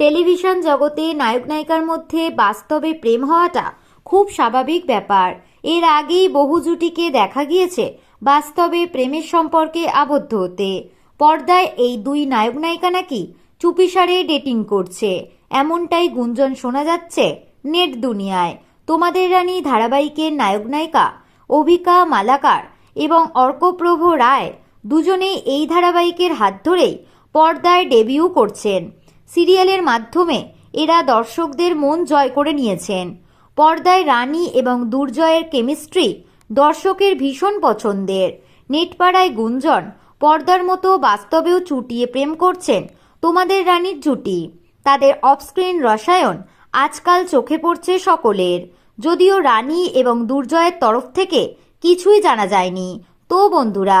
Television জগতে নায়ক নায়িকার মধ্যে বাস্তবে প্রেম হওয়াটা খুব স্বাভাবিক ব্যাপার। এর আগেই বহু জুটিকে দেখা গিয়েছে বাস্তবে প্রেমের সম্পর্কে আবদ্ধ হতে। পর্দায় এই দুই নায়ক নায়িকা নাকি চুপিসারে ডেটিং করছে। এমনটাই গুঞ্জন শোনা যাচ্ছে নেট দুনিয়ায়। তোমাদের রানী ধারাবাহিকের নায়ক নায়িকা অভিকা মালাকার এবং অর্কপ্রভ রায় দুজনেই এই ধারাবাহিকের হাত ধরেই পর্দায় ডেবিউ করছেন। সিরিয়ালের মাধ্যমে এরা দর্শকদের মন জয় করে নিয়েছেন। পর্দায় রানী এবং দুর্জয়ের কেমিস্ট্রি দর্শকের ভীষণ পছন্দের। নেটপাড়ায় গুঞ্জন, পর্দার মতো বাস্তবেও চুটিয়ে প্রেম করছেন তোমাদের রানীর জুটি। তাদের অফস্ক্রিন রসায়ন আজকাল চোখে পড়ছে সকলের। যদিও রানী এবং দুর্জয়ের তরফ থেকে কিছুই জানা যায়নি। তো বন্ধুরা